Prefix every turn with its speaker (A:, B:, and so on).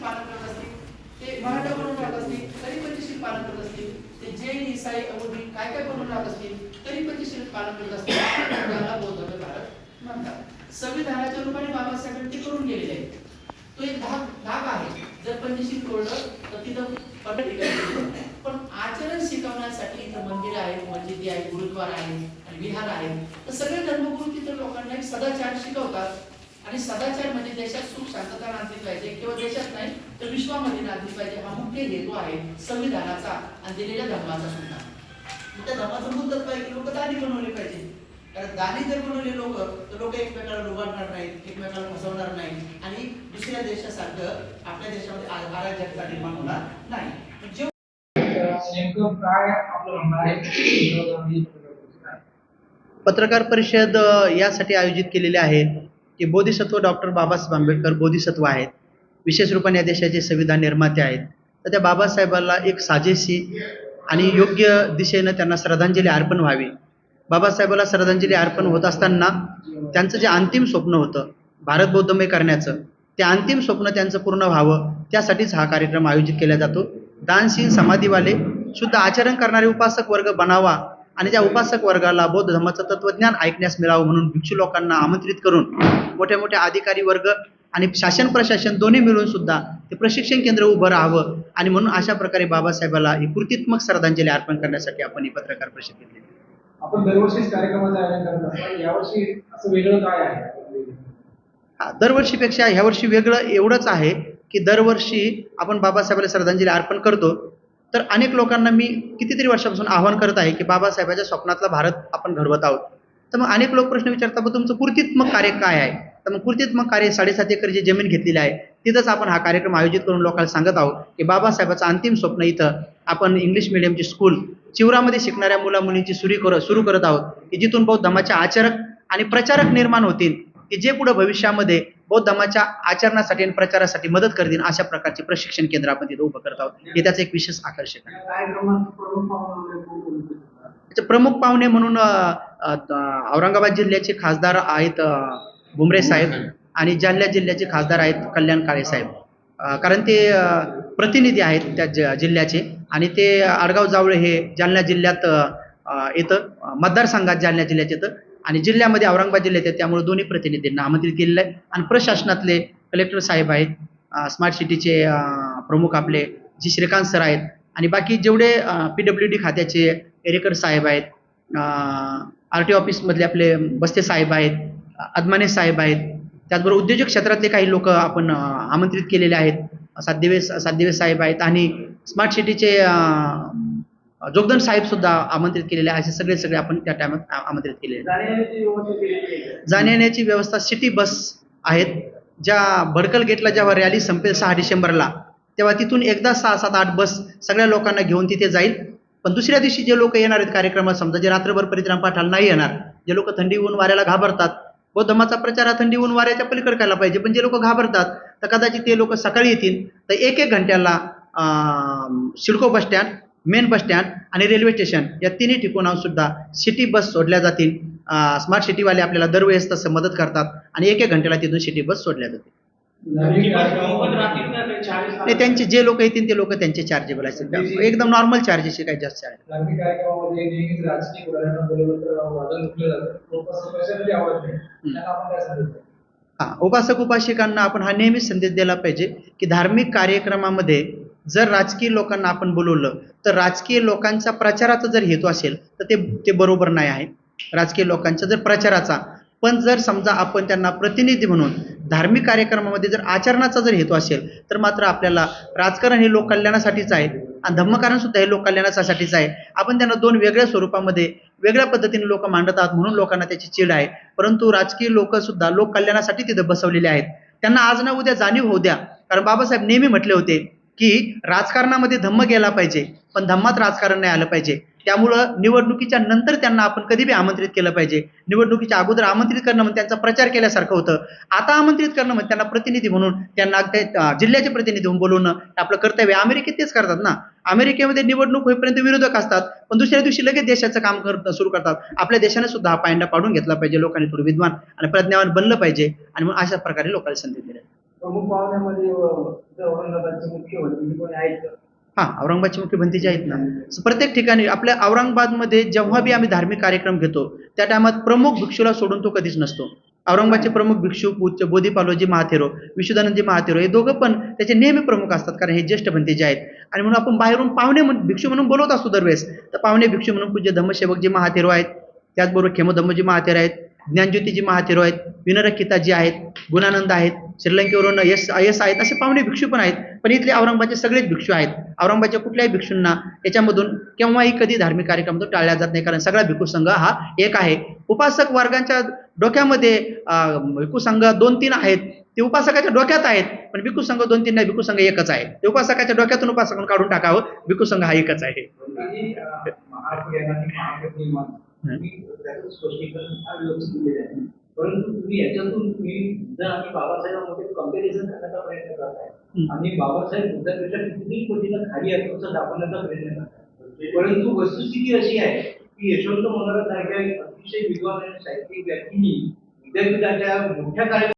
A: पंचशील पालन करत असतील ते मराठा बनवून राहत असतील तरी पंचशील पालन करत असतील ते जैन इसाई अवधी काय काय बनवून राहत असतील तरी पंचशील पालन करत असतील त्याला बौद्ध भारत म्हणतात. संविधानाच्या रूपाने बाबासाहेबांनी ते करून गेलेले आहेत. तो एक भाग भाग आहे. जर पंचशील तोडलं तर तिथं पकड ठिकाणी पण आचरण शिकवण्यासाठी इथं मंदिर आहेत मस्जिदी आहेत गुरुद्वारा आहेत आणि विहार आहेत तर सगळे धर्मगुरू तिथं लोकांना एक सदाचार शिकवतात. आणि सदाचार म्हणजे देशात सुख शांतता नांदली पाहिजे किंवा देशात नाही तर विश्वामध्ये नांदली पाहिजे हा मुख्य हेतू आहे संविधानाचा आणि दिलेल्या धर्माचा सुद्धा. त्या धर्माचं मुद्दत पाहिजे लोक दानी बनवले पाहिजे. कारण दानी जर बनवले लोक तर लोक एकमेकाला लुबाडणार नाहीत एकमेकाला फसवणार नाही आणि दुसऱ्या देशासारखं आपल्या देशामध्ये अराजकता निर्माण होणार नाही.
B: नेमकं काय आपलं आहे?
C: पत्रकार परिषद यासाठी आयोजित केलेली आहे. की बोधिसत्व डॉक्टर बाबासाहेब आंबेडकर बोधिसत्व आहेत. विशेष रूपाने या देशाचे संविधान निर्माते आहेत. तर त्या बाबासाहेबाला एक साजेशी आणि योग्य दिशेनं त्यांना श्रद्धांजली अर्पण व्हावी. बाबासाहेबाला श्रद्धांजली अर्पण होत असताना त्यांचं जे अंतिम स्वप्न होतं भारत बौद्धमय करण्याचं ते अंतिम स्वप्न त्यांचं पूर्ण व्हावं त्यासाठीच हा कार्यक्रम आयोजित केला जातो. दानशील समाधीवाले शुद्ध आचरण करणारे उपासक वर्ग बनावा आणि त्या उपासक वर्गाला बौद्ध धर्माचं तत्वज्ञान ऐकण्यास मिळावं म्हणून भिक्षू लोकांना आमंत्रित करून मोठ्या मोठ्या अधिकारी वर्ग आणि शासन प्रशासन दोन्ही मिळून सुद्धा ते प्रशिक्षण केंद्र उभं राहावं. आणि म्हणून अशा प्रकारे बाबासाहेबाला ही कृतीत्मक श्रद्धांजली अर्पण करण्यासाठी आपण ही पत्रकार परिषद घेतली
B: आपण दरवर्षीच कार्यक्रमाचं आयोजन करत असतो. यावर्षी असं वेगळं काय आहे?
C: हा, दरवर्षीपेक्षा ह्या वर्षी वेगळं एवढंच आहे की दरवर्षी आपण बाबासाहेबाला श्रद्धांजली अर्पण करतो. तर अनेक लोकांना मी कितीतरी वर्षापासून आवाहन करत आहे की बाबासाहेबाच्या स्वप्नातला भारत आपण घडवत आहोत. तर मग अनेक लोक प्रश्न विचारतात "मग तुमचं कृतीत्मक कार्य काय आहे? तर मग कृतीत्मक कार्य साडेसात एकर जी जमीन घेतलेली आहे तिथंच आपण हा कार्यक्रम आयोजित करून लोकांना सांगत आहोत की बाबासाहेबाचं अंतिम स्वप्न इथं आपण इंग्लिश मिडियमची स्कूल चिवरामध्ये शिकणाऱ्या मुला मुलींची सुरू करत सुरू करत आहोत की जिथून बौद्ध धमाचे आचरक आणि प्रचारक निर्माण होतील की जे पुढे भविष्यामध्ये बौद्ध धर्माच्या आचरणासाठी आणि प्रचारासाठी मदत करतील अशा प्रकारचे प्रशिक्षण केंद्र आपण तिथे उभं करत आहोत. हे त्याचं एक विशेष आकर्षक आहे.
B: प्रमुख पाहुणे
C: म्हणून औरंगाबाद जिल्ह्याचे खासदार आहेत भुमरे साहेब आणि जालना जिल्ह्याचे खासदार आहेत कल्याण काळे साहेब. कारण ते प्रतिनिधी आहेत त्या ज- जिल्ह्याचे आणि ते आडगाव जावळे हे जालना जिल्ह्यात येतं. मतदारसंघात जालना जिल्ह्यात येतं. आणि जिल्ह्यामध्ये औरंगाबाद जिल्ह्यात येतं त्यामुळे दोन्ही प्रतिनिधींना आमंत्रित केलेलं आहे. आणि प्रशासनातले कलेक्टर साहेब आहेत स्मार्ट सिटीचे प्रमुख आपले जी श्रीकांत सर आहेत. आणि बाकी जेवढे पी डब्ल्यू डी खात्याचे एरेकर साहेब आहेत आर टी ऑफिसमधले आपले बस्ते साहेब आहेत अदमाने साहेब आहेत. त्याचबरोबर उद्योजक क्षेत्रातले काही लोक आपण आमंत्रित केलेले आहेत. सातदिवे सातदिवे साहेब आहेत आणि स्मार्ट सिटीचे जोगदन साहेब सुद्धा आमंत्रित केलेले आहे असे सगळे सगळे आपण त्या टायमात आमंत्रित केलेले
B: जाण्यायेण्याची व्यवस्था
C: जाण्यायेण्याची व्यवस्था सिटी बस आहेत. ज्या भडकल गेटला जेव्हा रॅली संपेल सहा डिसेंबरला तेव्हा तिथून एकदा सहा सात आठ बस सगळ्या लोकांना घेऊन तिथे जाईल. पण दुसऱ्या दिवशी जे लोक येणार आहेत कार्यक्रमात समजा जे रात्रभर परित्राम पाठाला नाही येणार जे लोक थंडी ऊन वाऱ्याला घाबरतात बौद्धमाचा प्रचार हा थंडी ऊन वाऱ्याच्या पलीकडे करायला पाहिजे. पण जे लोक घाबरतात तर कदाचित ते लोक सकाळी येतील. तर एक एक घंट्याला अं, CIDCO bus stand main bus stand आणि रेल्वे स्टेशन या तिन्ही ठिकाणावर सुद्धा सिटी बस सोडल्या जातील. स्मार्ट सिटीवाले आपल्याला दरवेळेस तसं मदत करतात आणि एक एक घंट्याला तिथून सिटी बस सोडल्या जातील. नाही त्यांचे जे लोक येतील ते लोक त्यांचे चार्जेबल असतील एकदम नॉर्मल चार्जेस काही जास्त आहे
B: काय
C: हा उपासक उपासिकांना आपण हा नेहमीच संदेश दिला पाहिजे की धार्मिक कार्यक्रमामध्ये जर राजकीय लोकांना आपण बोलवलं तर राजकीय लोकांचा प्रचाराचा जर हेतू असेल तर ते ते बरोबर नाही आहे. राजकीय लोकांचा जर प्रचाराचा पण जर समजा आपण त्यांना प्रतिनिधी म्हणून धार्मिक कार्यक्रमामध्ये जर आचरणाचा जर हेतू असेल तर मात्र आपल्याला राजकारण हे लोककल्याणासाठीच आहे. आणि धम्मकारणसुद्धा हे लोककल्याणासाठीच आहे. आपण त्यांना दोन वेगळ्या स्वरूपामध्ये वेगळ्या पद्धतीने लोक मांडत आहात म्हणून लोकांना त्याची चीड आहे. परंतु राजकीय लोक सुद्धा लोक कल्याणासाठी तिथे बसवलेले आहेत. त्यांना आज ना उद्या जाणीव होऊ द्या. कारण बाबासाहेब नेहमी म्हटले होते की राजकारणामध्ये धम्म गेला पाहिजे पण धम्मात राजकारण नाही आलं पाहिजे. त्यामुळं निवडणुकीच्या नंतर त्यांना आपण कधी बी आमंत्रित केलं पाहिजे. निवडणुकीच्या अगोदर आमंत्रित करणं म्हणजे त्यांचा प्रचार केल्यासारखं होतं. आता आमंत्रित करणं म्हणजे त्यांना प्रतिनिधी म्हणून त्यांना ते जिल्ह्याचे प्रतिनिधी म्हणून बोलवणं आपलं कर्तव्य अमेरिकेत तेच करतात ना. अमेरिकेमध्ये निवडणूक होईपर्यंत विरोधक असतात पण दुसऱ्या दिवशी लगेच देशाचं काम कर सुरू करतात. आपल्या देशाने सुद्धा हा पायंडा पाडून घेतला पाहिजे लोकांनी थोडं विद्वान आणि प्रज्ञावान बनलं पाहिजे. आणि मग अशा प्रकारे लोकांना संधी दिल्या
B: प्रमुख पाहुण्यामध्ये औरंगाबादचे मुख्य वक्ती कोणी आहेत
C: हा औरंगाबादचे मुख्य भंतीचे आहेत ना. प्रत्येक ठिकाणी आपल्या औरंगाबादमध्ये जेव्हा बी आम्ही धार्मिक कार्यक्रम घेतो त्या टायमात प्रमुख भिक्षूला सोडून तो कधीच नसतो. औरंगाबादचे प्रमुख भिक्षू पूज्य बोधीपालोजी महाथेरो विशुदानंदजी महाथेरो हे दोघं पण त्याचे नेहमी प्रमुख असतात कारण हे ज्येष्ठ भंतेचे आहेत. आणि म्हणून आपण बाहेरून पाहुणे म्हणून भिक्षू म्हणून बोलवत असतो दरवेळेस. तर पाहुणे भिक्षू म्हणून पूज्य धम्मसेवकजी महाथेरो आहेत. त्याचबरोबर खेमोधम्मजी महाथेर आहेत. ज्ञानज्योतीजी महातेरो आहेत विनरकिताजी आहेत गुणानंद आहेत श्रीलंकेवरून यश यश आहेत असे पाहुणे भिक्षू पण आहेत. पण इथले औरंगाबादचे सगळेच भिक्षू आहेत. औरंगाबादच्या कुठल्याही भिक्षूंना याच्यामधून केव्हाही कधी धार्मिक कार्यक्रम तो टाळला जात नाही. कारण सगळा भिक्खू संघ हा एक आहे. उपासक वर्गांच्या डोक्यामध्ये भिक्खू संघ दोन तीन आहेत. ते उपासकाच्या डोक्यात आहेत. पण भिक्खू संघ दोन तीन नाही भिक्खू संघ एकच आहे. ते उपासकाच्या डोक्यातून उपासकांना काढून टाकावं भिक्खू संघ हा एकच आहे.
B: आहे. परंतु तुम्ही याच्यातून तुम्ही बुद्ध आणि बाबासाहेबांमध्ये कंपॅरिझन करण्याचा प्रयत्न करताय
C: हम्म.
B: आणि बाबासाहेब बुद्धापेक्षा कितीतरी कोटीला खाली आहेत असं दाखवण्याचा प्रयत्न करताय परंतु वस्तुस्थिती अशी आहे की यशवंत मंगळासारख्या अतिशय विद्वान आणि साहित्यिक व्यक्तींनी विद्यापीठाच्या मोठ्या कार्यक्रम